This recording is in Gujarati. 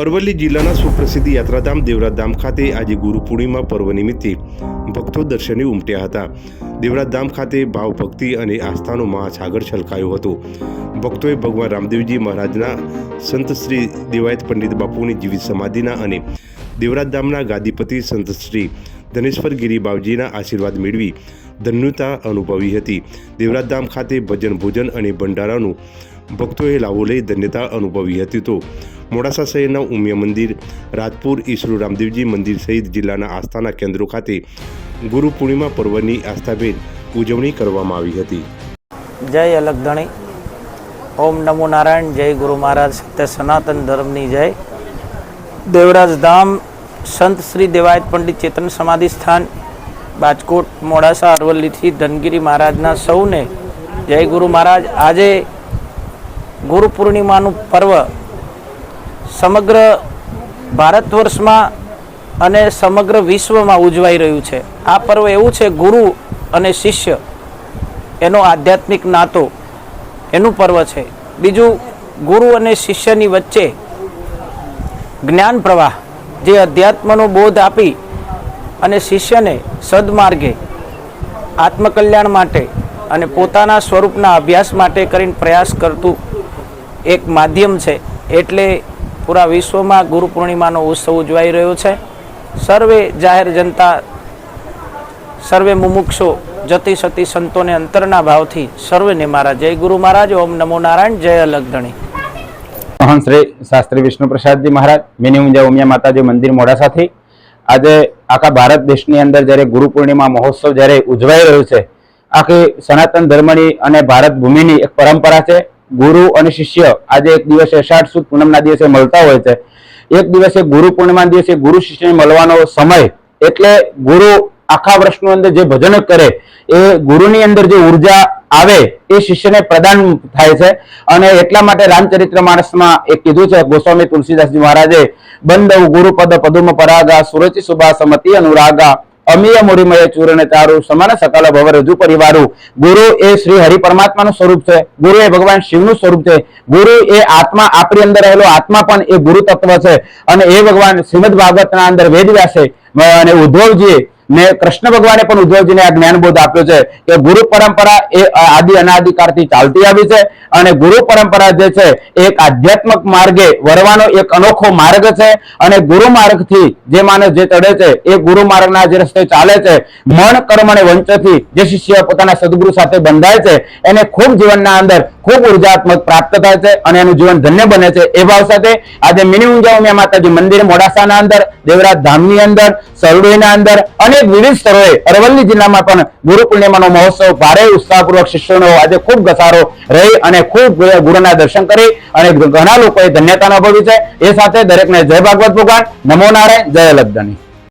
અરવલ્લી જિલ્લાના સુપ્રસિદ્ધ યાત્રાધામ દેવરાધામ ખાતે આજે ગુરુ પૂર્ણિમા પર્વ નિમિત્તે ભક્તો દર્શને ઉમટ્યા હતા. દેવરાધામ ખાતે ભાવભક્તિ અને આસ્થાનો મહાસાગર છલકાયો હતો. ભક્તોએ ભગવાન રામદેવજી મહારાજના સંત શ્રી દેવાયત પંડિત બાપુની જીવિત સમાધિના અને દેવરાધામના ગાદીપતિ સંત શ્રી ધનેશ્વર ગિરી બાવજીના આશીર્વાદ મેળવી ધન્યતા અનુભવી હતી. દેવરાધામ ખાતે ભજન ભોજન અને ભંડારાનું ભક્તોએ લાવો લઈ ધન્યતા અનુભવી હતી તો મોડાસા શહેરના ઉમિયા મંદિર, રાજપુર ઈસરો રામદેવજી મંદિર સહિત જિલ્લાના આસ્થાના કેન્દ્રો ખાતે ગુરુ પૂર્ણિમા પર્વની આસ્થાભેર ઉજવણી કરવામાં આવી હતી. જય અલગધણી. ઓમ નમો નારાયણ, જય ગુરુ મહારાજ સત્ય સનાતન ધર્મની જય. દેવરાજ ધામ, સંત શ્રી દેવાયત પંડિત ચેતન સમાધિ સ્થાન, બાજકોટ, મોડાસા, અરવલ્લીથી ધનગીરી મહારાજના સૌને જય ગુરુ મહારાજ. આજે ગુરુ પૂર્ણિમાનું પર્વ સમગ્ર ભારત વર્ષમાં અને સમગ્ર વિશ્વમાં ઉજવાઈ રહ્યું છે. આ પર્વ એવું છે, ગુરુ અને શિષ્ય એનો આધ્યાત્મિક નાતો એનું પર્વ છે. બીજું, ગુરુ અને શિષ્યની વચ્ચે જ્ઞાન પ્રવાહ, જે અધ્યાત્મનો બોધ આપી અને શિષ્યને સદમાર્ગે આત્મકલ્યાણ માટે અને પોતાના સ્વરૂપના અભ્યાસ માટે કરીને પ્રયાસ કરતું એક માધ્યમ છે. એટલે પૂરા વિશ્વમાં ગુરુ પૂર્ણિમાનો ઉત્સવ ઉજવાઈ રહ્યો છે. સર્વે જાહેર જનતા, સર્વે મુમુક્ષો જતી સતી સંતોને અંતરના ભાવથી સર્વેને મારા જય ગુરુ મહારાજ, ઓમ નમો નારાયણ, જય અલગધણી. મહાન શ્રી શાસ્ત્રી વિષ્ણુ પ્રસાદજી મહારાજ મિની ઊંઝા ઉમિયા માતાજી મંદિર મોડાસાથી આજે આખા ભારત દેશની અંદર જ્યારે ગુરુ પૂર્ણિમા મહોત્સવ જ્યારે ઉજવાઈ રહ્યો છે, આખી સનાતન ધર્મની અને ભારત ભૂમિની એક પરંપરા છે. ગુરુ અને શિષ્ય આજે એક દિવસે અષાઢ સુદ પૂનમના દિવસે મળતા હોય છે. એક દિવસે ગુરુ પૂર્ણિમા દિવસે ગુરુ શિષ્યને મળવાનો સમય એટલે ગુરુ આખા વર્ષનું અંદર જે ભજન કરે, એ ગુરુની અંદર જે ઊર્જા આવે, એ શિષ્યને પ્રદાન થાય છે. અને એટલા માટે રામચરિત્ર માણસમાં એક કીધું છે, ગોસ્વામી તુલસીદાસજી મહારાજે બંદવ ગુરુપદ પદુમ પરાગા સુરચિ સુભા સમતિ અનુરાગા અમીય મુરીમય ચૂર્ણ તારું સમાન સકલ ભવ રજુ પરિવારું. ગુરુ એ શ્રી હરિ પરમાત્માનું સ્વરૂપ છે. ગુરુ એ ભગવાન શિવનું સ્વરૂપ છે. ગુરુ એ આત્મા, આપણી અંદર રહેલો આત્મા પણ એ ગુરુ તત્વ છે. અને એ ભગવાન શ્રીમદ ભાગવતના અંદર વેદ વ્યાસે અને ઉદ્ધવજીએ ને કૃષ્ણ ભગવાને પણ ઉદ્ધવજીને આ જ્ઞાનબોધ આપ્યો છે કે ગુરુ પરંપરા એ આદિ અનાદિકાળથી ચાલતી આવી છે અને ગુરુ પરંપરા જે છે એક આધ્યાત્મક માર્ગે વરવાનો એક અનોખો માર્ગ છે અને ગુરુ માર્ગથી જે માણસ જે ચડે છે એ ગુરુ માર્ગના જે રસ્તે ચાલે છે, મન, કર્મ અને વંચથી જે શિષ્ય પોતાના સદગુરુ સાથે બંધાય છે, એને ખૂબ જીવનના અંદર ખૂબ ઉર્જાત્મક પ્રાપ્ત થાય છે અને એનું જીવન ધન્ય બને છે એ ભાવ સાથે આજે મિની ઊંઝા ઉમિયા માતાજી મંદિર મોડાસાના અંદર, દેવરાજ ધામની અંદર, સરડોઈના અંદર અનેક વિવિધ સ્થળોએ અરવલ્લી જિલ્લામાં પણ ગુરુ પૂર્ણિમાનો મહોત્સવ ભારે ઉત્સાહપૂર્વક શિષ્યોનો આજે ખૂબ ઘસારો રહી અને ખૂબ ગુરુના દર્શન કરી અને ઘણા લોકોએ ધન્યતા અનુભવી છે. એ સાથે દરેકને જય ભાગવત ભગવાન નમો નારાયણ, જય લબ્ધની